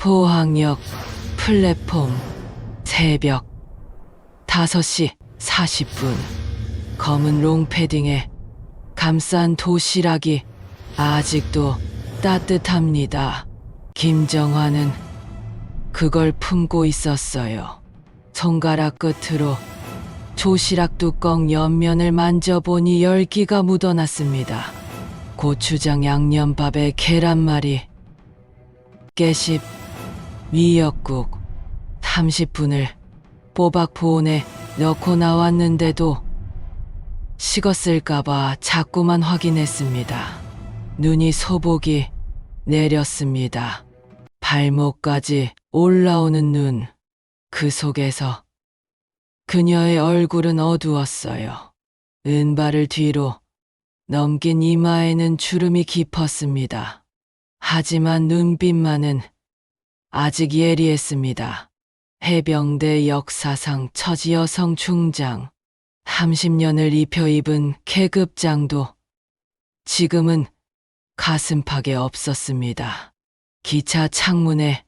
포항역 플랫폼 새벽 5시 40분 검은 롱패딩에 감싼 도시락이 아직도 따뜻합니다. 김정화는 그걸 품고 있었어요. 손가락 끝으로 조시락 뚜껑 옆면을 만져보니 열기가 묻어났습니다. 고추장 양념밥에 계란말이, 깨씹, 미역국 30분을 꼬박 보온에 넣고 나왔는데도 식었을까봐 자꾸만 확인했습니다. 눈이 소복이 내렸습니다. 발목까지 올라오는 눈. 그 속에서 그녀의 얼굴은 어두웠어요. 은발을 뒤로 넘긴 이마에는 주름이 깊었습니다. 하지만 눈빛만은 아직 예리했습니다. 해병대 역사상 처지 여성 중장, 30년을 입혀 입은 계급장도 지금은 가슴팍에 없었습니다. 기차 창문에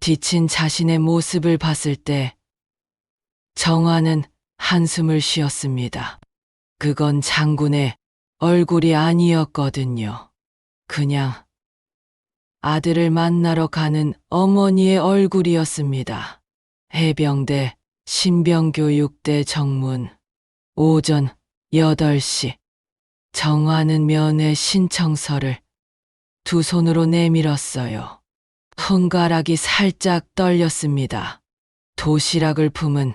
비친 자신의 모습을 봤을 때 정화는 한숨을 쉬었습니다. 그건 장군의 얼굴이 아니었거든요. 그냥 아들을 만나러 가는 어머니의 얼굴이었습니다. 해병대 신병교육대 정문 오전 8시 정화는 면회 신청서를 두 손으로 내밀었어요. 손가락이 살짝 떨렸습니다. 도시락을 품은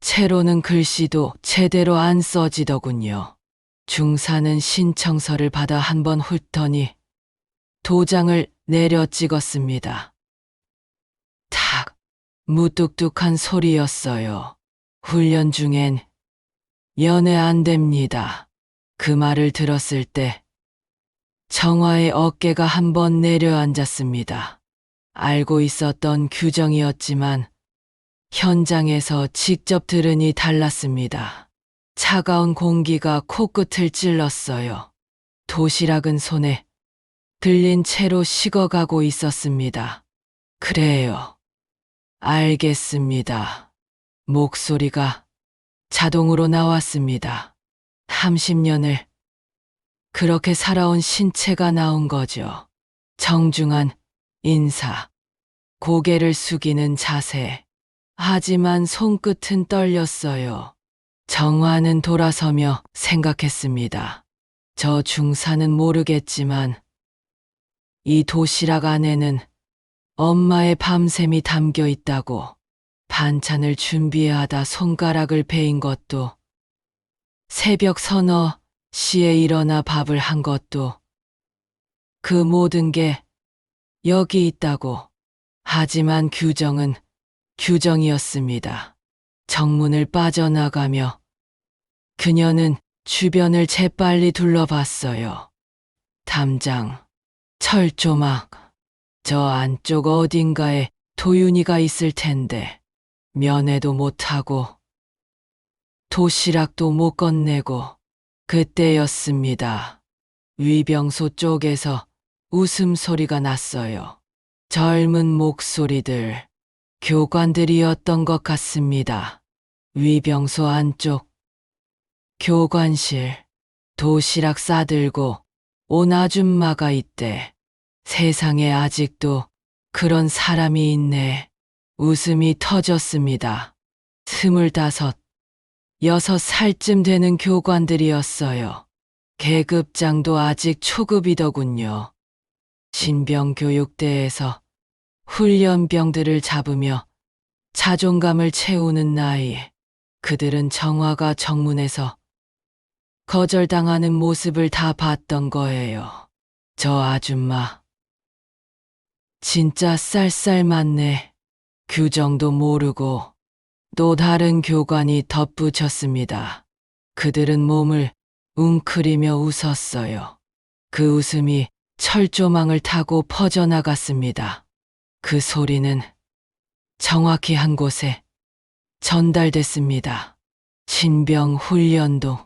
채로는 글씨도 제대로 안 써지더군요. 중사는 신청서를 받아 한 번 훑더니 도장을 내려 찍었습니다. 탁! 무뚝뚝한 소리였어요. 훈련 중엔 연애 안 됩니다. 그 말을 들었을 때 정화의 어깨가 한 번 내려앉았습니다. 알고 있었던 규정이었지만 현장에서 직접 들으니 달랐습니다. 차가운 공기가 코끝을 찔렀어요. 도시락은 손에 들린 채로 식어가고 있었습니다. 그래요. 알겠습니다. 목소리가 자동으로 나왔습니다. 30년을 그렇게 살아온 신체가 나온 거죠. 정중한 인사, 고개를 숙이는 자세. 하지만 손끝은 떨렸어요. 정화는 돌아서며 생각했습니다. 저 중사는 모르겠지만 이 도시락 안에는 엄마의 밤샘이 담겨 있다고 반찬을 준비하다 손가락을 베인 것도 새벽 서너 시에 일어나 밥을 한 것도 그 모든 게 여기 있다고. 하지만 규정은 규정이었습니다. 정문을 빠져나가며 그녀는 주변을 재빨리 둘러봤어요. 담장, 철조망, 저 안쪽 어딘가에 도윤이가 있을 텐데 면회도 못하고 도시락도 못 건네고 그때였습니다. 위병소 쪽에서 웃음소리가 났어요. 젊은 목소리들, 교관들이었던 것 같습니다. 위병소 안쪽, 교관실, 도시락 싸들고 온 아줌마가 있대. 세상에 아직도 그런 사람이 있네. 웃음이 터졌습니다. 스물다섯, 여섯 살쯤 되는 교관들이었어요. 계급장도 아직 초급이더군요. 신병교육대에서 훈련병들을 잡으며 자존감을 채우는 나이. 그들은 정화가 정문에서 거절당하는 모습을 다 봤던 거예요. 저 아줌마. 진짜 쌀쌀 맞네. 규정도 모르고 또 다른 교관이 덧붙였습니다. 그들은 몸을 웅크리며 웃었어요. 그 웃음이 철조망을 타고 퍼져나갔습니다. 그 소리는 정확히 한 곳에 전달됐습니다. 신병 훈련동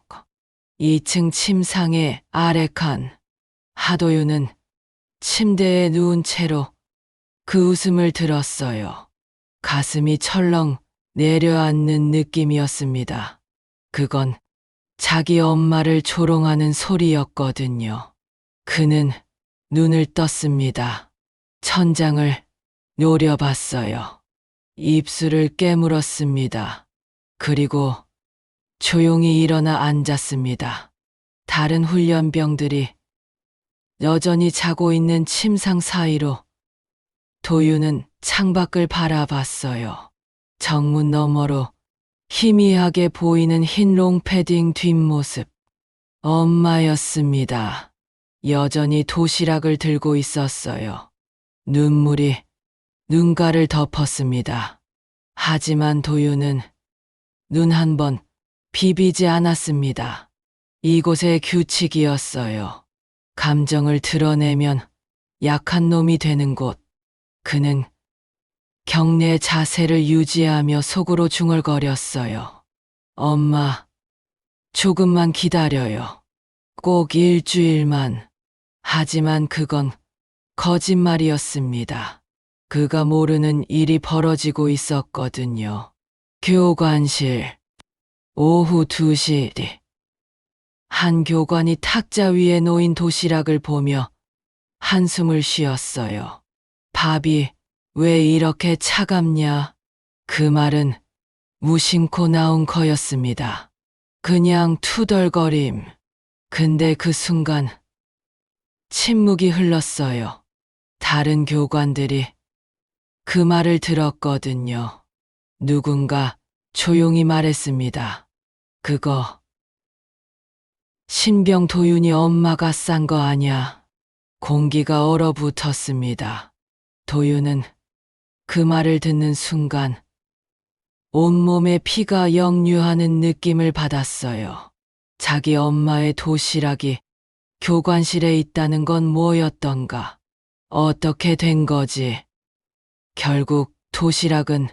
2층 침상의 아래 칸 하도유는 침대에 누운 채로 그 웃음을 들었어요. 가슴이 철렁 내려앉는 느낌이었습니다. 그건 자기 엄마를 조롱하는 소리였거든요. 그는 눈을 떴습니다. 천장을 노려봤어요. 입술을 깨물었습니다. 그리고 조용히 일어나 앉았습니다. 다른 훈련병들이 여전히 자고 있는 침상 사이로 도유는 창밖을 바라봤어요. 정문 너머로 희미하게 보이는 흰 롱패딩 뒷모습. 엄마였습니다. 여전히 도시락을 들고 있었어요. 눈물이 눈가를 덮었습니다. 하지만 도유는 눈 한 번 비비지 않았습니다. 이곳의 규칙이었어요. 감정을 드러내면 약한 놈이 되는 곳. 그는 경례 자세를 유지하며 속으로 중얼거렸어요. 엄마, 조금만 기다려요. 꼭 일주일만. 하지만 그건 거짓말이었습니다. 그가 모르는 일이 벌어지고 있었거든요. 교관실. 오후 2시 뒤. 한 교관이 탁자 위에 놓인 도시락을 보며 한숨을 쉬었어요. 밥이 왜 이렇게 차갑냐? 그 말은 무심코 나온 거였습니다. 그냥 투덜거림. 근데 그 순간 침묵이 흘렀어요. 다른 교관들이 그 말을 들었거든요. 누군가 조용히 말했습니다. 그거 신병 도윤이 엄마가 싼 거 아냐. 공기가 얼어붙었습니다. 도윤은 그 말을 듣는 순간 온몸에 피가 역류하는 느낌을 받았어요. 자기 엄마의 도시락이 교관실에 있다는 건 뭐였던가? 어떻게 된 거지? 결국 도시락은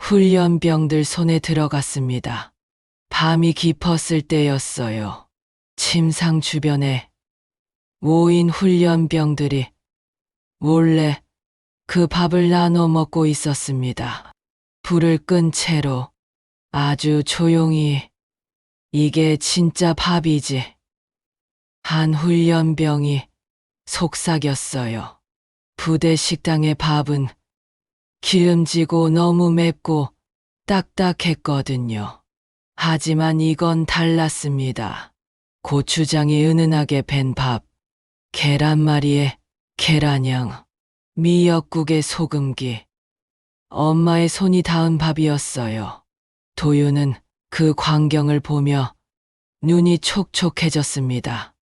훈련병들 손에 들어갔습니다. 밤이 깊었을 때였어요. 침상 주변에 모인 훈련병들이 몰래 그 밥을 나눠 먹고 있었습니다. 불을 끈 채로 아주 조용히 이게 진짜 밥이지. 한 훈련병이 속삭였어요. 부대 식당의 밥은 기름지고 너무 맵고 딱딱했거든요. 하지만 이건 달랐습니다. 고추장이 은은하게 밴 밥, 계란말이에 계란향, 미역국에 소금기. 엄마의 손이 닿은 밥이었어요. 도유는 그 광경을 보며 눈이 촉촉해졌습니다.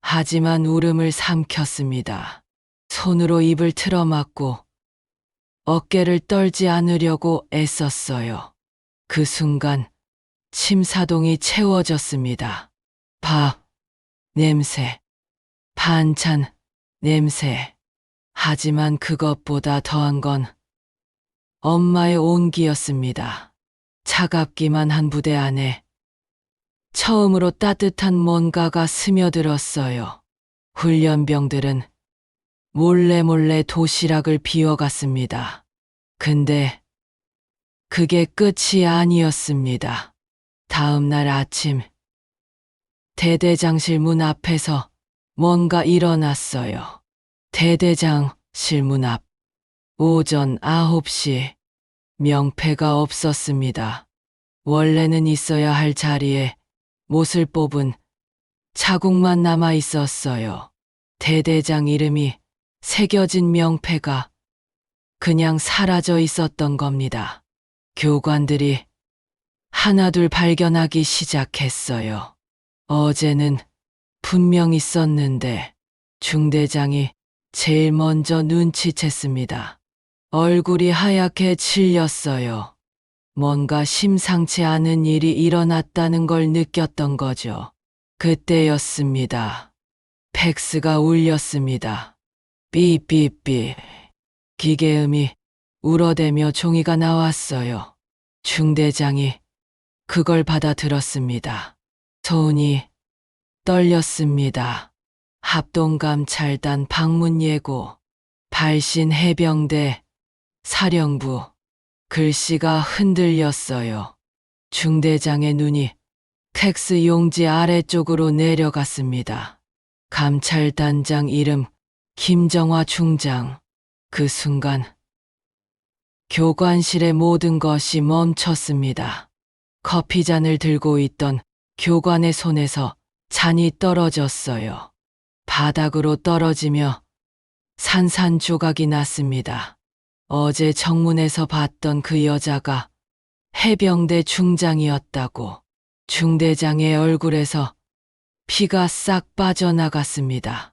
하지만 울음을 삼켰습니다. 손으로 입을 틀어막고 어깨를 떨지 않으려고 애썼어요. 그 순간 침사동이 채워졌습니다. 밥, 냄새, 반찬, 냄새. 하지만 그것보다 더한 건 엄마의 온기였습니다. 차갑기만 한 부대 안에 처음으로 따뜻한 뭔가가 스며들었어요. 훈련병들은 몰래 몰래 도시락을 비워갔습니다. 근데 그게 끝이 아니었습니다. 다음 날 아침 대대장실 문 앞에서 뭔가 일어났어요. 대대장 실 문 앞. 오전 9시 명패가 없었습니다. 원래는 있어야 할 자리에 못을 뽑은 자국만 남아 있었어요. 대대장 이름이 새겨진 명패가 그냥 사라져 있었던 겁니다. 교관들이 하나둘 발견하기 시작했어요. 어제는 분명 있었는데 중대장이 제일 먼저 눈치챘습니다. 얼굴이 하얗게 질렸어요. 뭔가 심상치 않은 일이 일어났다는 걸 느꼈던 거죠. 그때였습니다. 팩스가 울렸습니다. 삐삐삐. 기계음이 울어대며 종이가 나왔어요. 중대장이 그걸 받아 들었습니다. 손이 떨렸습니다. 합동감찰단 방문 예고. 발신 해병대 사령부 글씨가 흔들렸어요. 중대장의 눈이 텍스 용지 아래쪽으로 내려갔습니다. 감찰단장 이름 김정화 중장. 그 순간 교관실의 모든 것이 멈췄습니다. 커피잔을 들고 있던 교관의 손에서 잔이 떨어졌어요. 바닥으로 떨어지며 산산조각이 났습니다. 어제 정문에서 봤던 그 여자가 해병대 중장이었다고 중대장의 얼굴에서 피가 싹 빠져나갔습니다.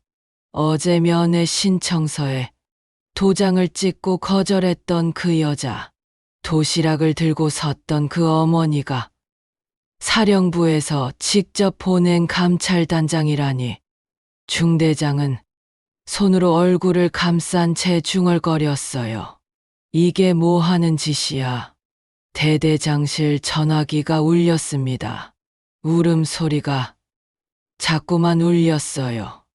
어제 면회 신청서에 도장을 찍고 거절했던 그 여자, 도시락을 들고 섰던 그 어머니가 사령부에서 직접 보낸 감찰단장이라니 중대장은 손으로 얼굴을 감싼 채 중얼거렸어요. 이게 뭐 하는 짓이야. 대대장실 전화기가 울렸습니다. 울음소리가 자꾸만 울렸어요.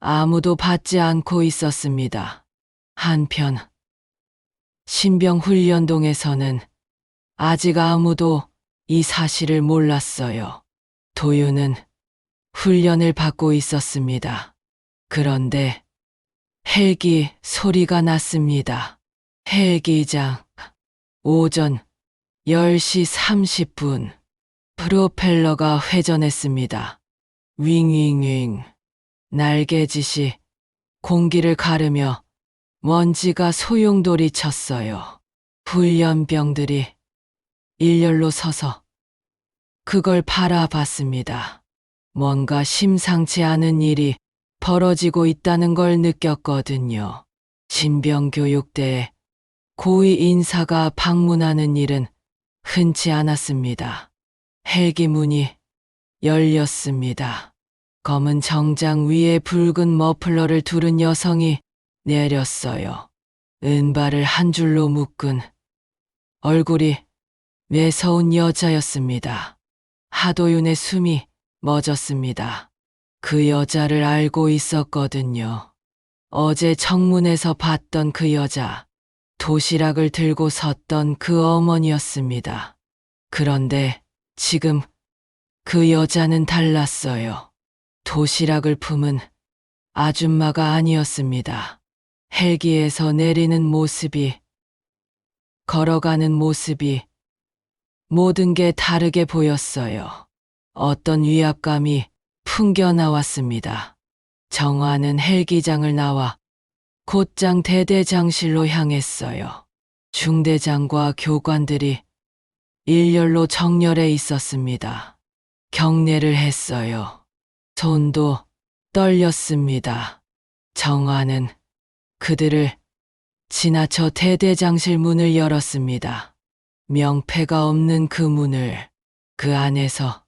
아무도 받지 않고 있었습니다. 한편 신병훈련동에서는 아직 아무도 이 사실을 몰랐어요. 도유는 훈련을 받고 있었습니다. 그런데 헬기 소리가 났습니다. 헬기장 오전 10시 30분 프로펠러가 회전했습니다. 윙윙윙 날개짓이 공기를 가르며 먼지가 소용돌이 쳤어요. 훈련병들이 일렬로 서서 그걸 바라봤습니다. 뭔가 심상치 않은 일이 벌어지고 있다는 걸 느꼈거든요. 신병교육대에 고위 인사가 방문하는 일은 흔치 않았습니다. 헬기 문이 열렸습니다. 검은 정장 위에 붉은 머플러를 두른 여성이 내렸어요. 은발을 한 줄로 묶은 얼굴이 매서운 여자였습니다. 하도윤의 숨이 멎었습니다. 그 여자를 알고 있었거든요. 어제 정문에서 봤던 그 여자, 도시락을 들고 섰던 그 어머니였습니다. 그런데 지금 그 여자는 달랐어요. 도시락을 품은 아줌마가 아니었습니다. 헬기에서 내리는 모습이, 걸어가는 모습이, 모든 게 다르게 보였어요. 어떤 위압감이 풍겨 나왔습니다. 정화는 헬기장을 나와 곧장 대대장실로 향했어요. 중대장과 교관들이 일렬로 정렬해 있었습니다. 경례를 했어요. 손도 떨렸습니다. 정화는 그들을 지나쳐 대대장실 문을 열었습니다. 명패가 없는 그 문을 그 안에서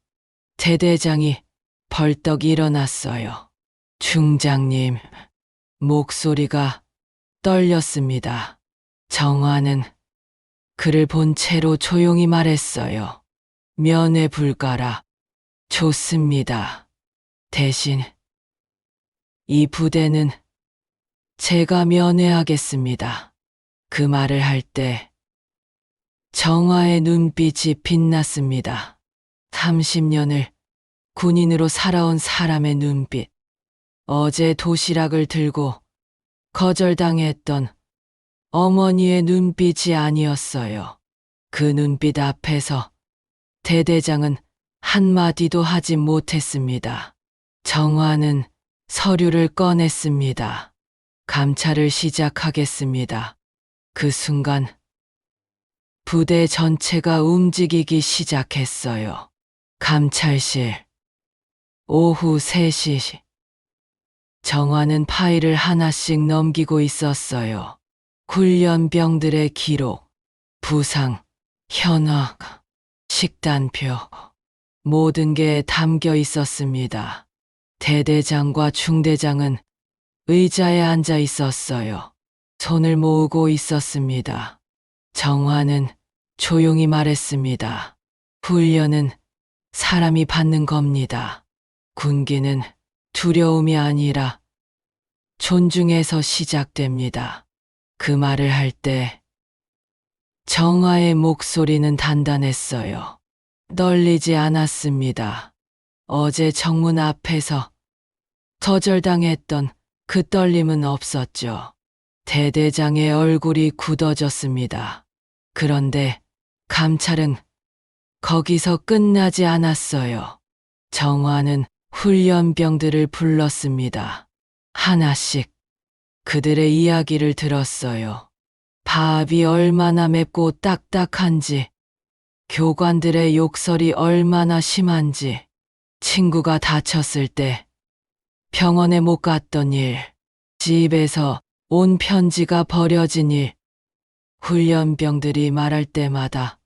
대대장이 벌떡 일어났어요. 중장님, 목소리가 떨렸습니다. 정화는 그를 본 채로 조용히 말했어요. 면회 불가라. 좋습니다. 대신 이 부대는 제가 면회하겠습니다. 그 말을 할 때 정화의 눈빛이 빛났습니다. 30년을 군인으로 살아온 사람의 눈빛. 어제 도시락을 들고 거절당했던 어머니의 눈빛이 아니었어요. 그 눈빛 앞에서 대대장은 한마디도 하지 못했습니다. 정화는 서류를 꺼냈습니다. 감찰을 시작하겠습니다. 그 순간 부대 전체가 움직이기 시작했어요. 감찰실. 오후 3시. 정화는 파일을 하나씩 넘기고 있었어요. 훈련병들의 기록, 부상, 현황, 식단표. 모든 게 담겨 있었습니다. 대대장과 중대장은 의자에 앉아 있었어요. 손을 모으고 있었습니다. 정화는 조용히 말했습니다. 훈련은 사람이 받는 겁니다. 군기는 두려움이 아니라 존중에서 시작됩니다. 그 말을 할 때 정화의 목소리는 단단했어요. 떨리지 않았습니다. 어제 정문 앞에서 거절당했던 그 떨림은 없었죠. 대대장의 얼굴이 굳어졌습니다. 그런데 감찰은 거기서 끝나지 않았어요. 정화는 훈련병들을 불렀습니다. 하나씩 그들의 이야기를 들었어요. 밥이 얼마나 맵고 딱딱한지, 교관들의 욕설이 얼마나 심한지, 친구가 다쳤을 때 병원에 못 갔던 일, 집에서 온 편지가 버려진 일, 훈련병들이 말할 때마다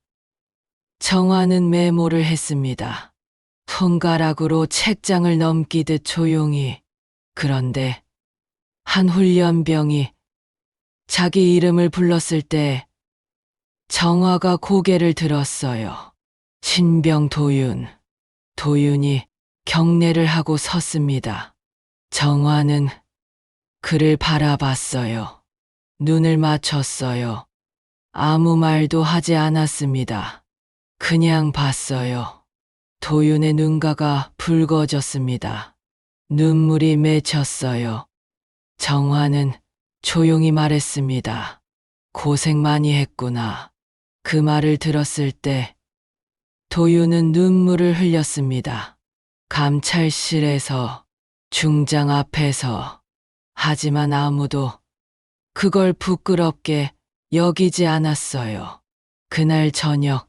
정화는 메모를 했습니다. 손가락으로 책장을 넘기듯 조용히. 그런데 한 훈련병이 자기 이름을 불렀을 때 정화가 고개를 들었어요. 신병 도윤. 도윤이 경례를 하고 섰습니다. 정화는 그를 바라봤어요. 눈을 맞췄어요. 아무 말도 하지 않았습니다. 그냥 봤어요. 도윤의 눈가가 붉어졌습니다. 눈물이 맺혔어요. 정화는 조용히 말했습니다. 고생 많이 했구나. 그 말을 들었을 때 도윤은 눈물을 흘렸습니다. 감찰실에서, 중장 앞에서. 하지만 아무도 그걸 부끄럽게 여기지 않았어요. 그날 저녁,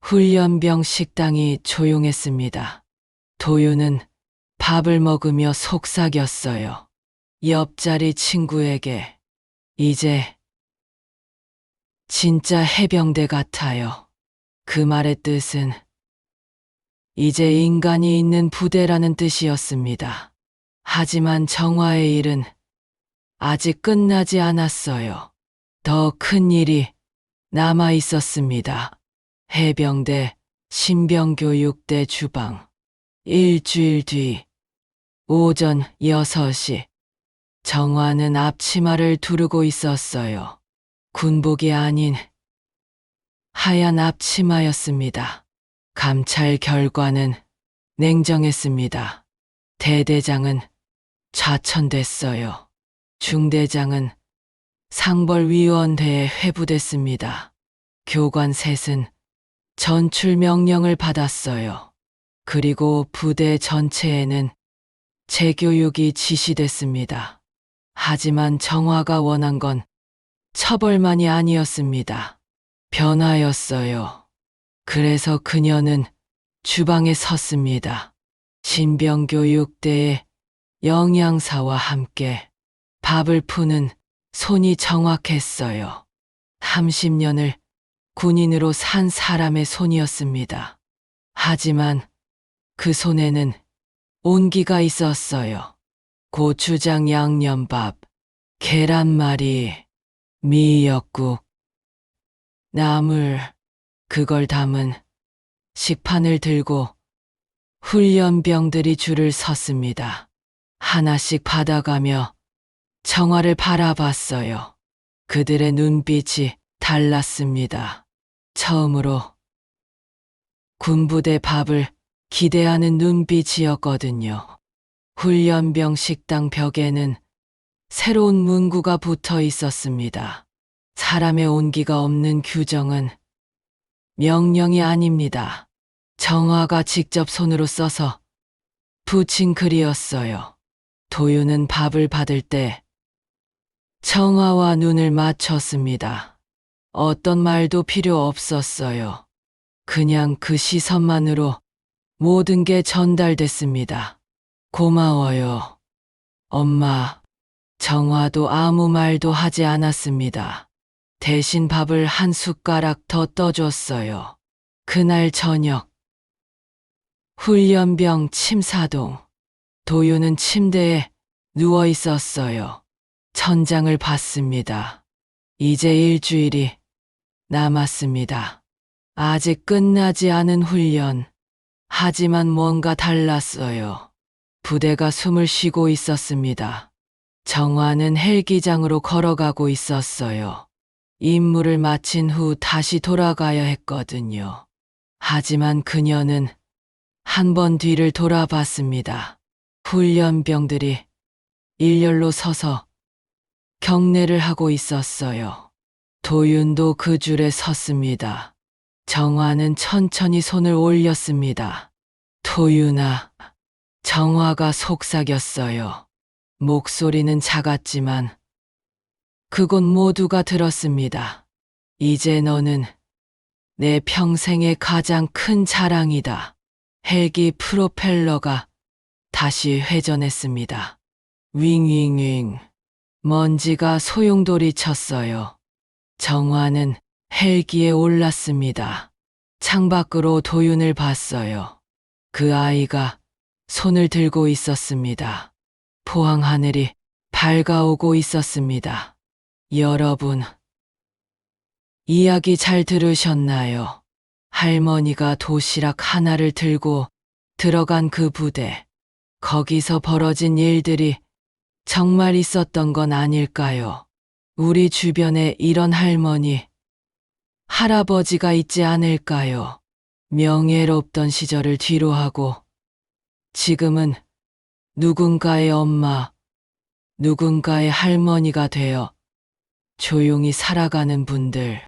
훈련병 식당이 조용했습니다. 도윤은 밥을 먹으며 속삭였어요. 옆자리 친구에게 이제 진짜 해병대 같아요. 그 말의 뜻은 이제 인간이 있는 부대라는 뜻이었습니다. 하지만 정화의 일은 아직 끝나지 않았어요. 더 큰 일이 남아 있었습니다. 해병대 신병교육대 주방. 일주일 뒤 오전 6시 정화는 앞치마를 두르고 있었어요. 군복이 아닌 하얀 앞치마였습니다. 감찰 결과는 냉정했습니다. 대대장은 좌천됐어요. 중대장은 상벌위원회에 회부됐습니다. 교관 셋은 전출 명령을 받았어요. 그리고 부대 전체에는 재교육이 지시됐습니다. 하지만 정화가 원한 건 처벌만이 아니었습니다. 변화였어요. 그래서 그녀는 주방에 섰습니다. 신병교육대의 영양사와 함께 밥을 푸는 손이 정확했어요. 30년을 군인으로 산 사람의 손이었습니다. 하지만 그 손에는 온기가 있었어요. 고추장 양념밥, 계란말이, 미역국, 나물, 그걸 담은 식판을 들고 훈련병들이 줄을 섰습니다. 하나씩 받아가며 정화를 바라봤어요. 그들의 눈빛이 달랐습니다. 처음으로 군부대 밥을 기대하는 눈빛이었거든요. 훈련병 식당 벽에는 새로운 문구가 붙어 있었습니다. 사람의 온기가 없는 규정은 명령이 아닙니다. 정화가 직접 손으로 써서 붙인 글이었어요. 도윤은 밥을 받을 때 정화와 눈을 맞췄습니다. 어떤 말도 필요 없었어요. 그냥 그 시선만으로 모든 게 전달됐습니다. 고마워요. 엄마, 정화도 아무 말도 하지 않았습니다. 대신 밥을 한 숟가락 더 떠줬어요. 그날 저녁. 훈련병 침사동. 도유는 침대에 누워 있었어요. 천장을 봤습니다. 이제 일주일이 남았습니다. 아직 끝나지 않은 훈련. 하지만 뭔가 달랐어요. 부대가 숨을 쉬고 있었습니다. 정화는 헬기장으로 걸어가고 있었어요. 임무를 마친 후 다시 돌아가야 했거든요. 하지만 그녀는 한 번 뒤를 돌아봤습니다. 훈련병들이 일렬로 서서 경례를 하고 있었어요. 도윤도 그 줄에 섰습니다. 정화는 천천히 손을 올렸습니다. 도윤아, 정화가 속삭였어요. 목소리는 작았지만 그곳 모두가 들었습니다. 이제 너는 내 평생의 가장 큰 자랑이다. 헬기 프로펠러가 다시 회전했습니다. 윙윙윙. 먼지가 소용돌이 쳤어요. 정화는 헬기에 올랐습니다. 창밖으로 도윤을 봤어요. 그 아이가 손을 들고 있었습니다. 포항 하늘이 밝아오고 있었습니다. 여러분, 이야기 잘 들으셨나요? 할머니가 도시락 하나를 들고 들어간 그 부대. 거기서 벌어진 일들이 정말 있었던 건 아닐까요? 우리 주변에 이런 할머니, 할아버지가 있지 않을까요? 명예롭던 시절을 뒤로하고 지금은 누군가의 엄마, 누군가의 할머니가 되어 조용히 살아가는 분들.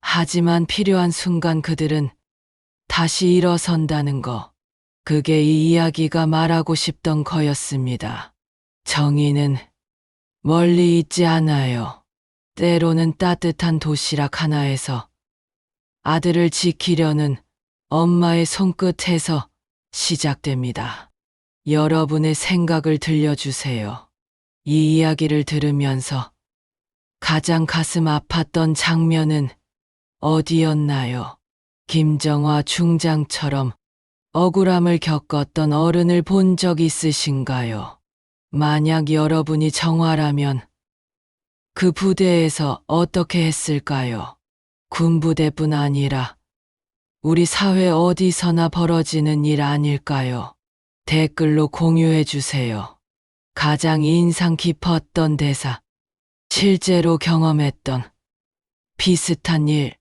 하지만 필요한 순간 그들은 다시 일어선다는 거. 그게 이 이야기가 말하고 싶던 거였습니다. 정의는 멀리 있지 않아요. 때로는 따뜻한 도시락 하나에서 아들을 지키려는 엄마의 손끝에서 시작됩니다. 여러분의 생각을 들려주세요. 이 이야기를 들으면서 가장 가슴 아팠던 장면은 어디였나요? 김정화 중장처럼 억울함을 겪었던 어른을 본 적 있으신가요? 만약 여러분이 정화라면 그 부대에서 어떻게 했을까요? 군부대뿐 아니라 우리 사회 어디서나 벌어지는 일 아닐까요? 댓글로 공유해 주세요. 가장 인상 깊었던 대사, 실제로 경험했던 비슷한 일,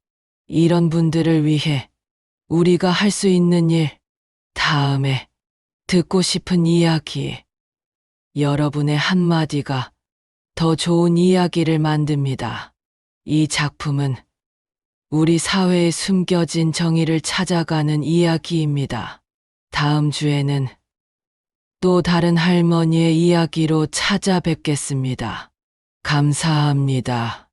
이런 분들을 위해 우리가 할 수 있는 일, 다음에 듣고 싶은 이야기. 여러분의 한마디가 더 좋은 이야기를 만듭니다. 이 작품은 우리 사회에 숨겨진 정의를 찾아가는 이야기입니다. 다음 주에는 또 다른 할머니의 이야기로 찾아뵙겠습니다. 감사합니다.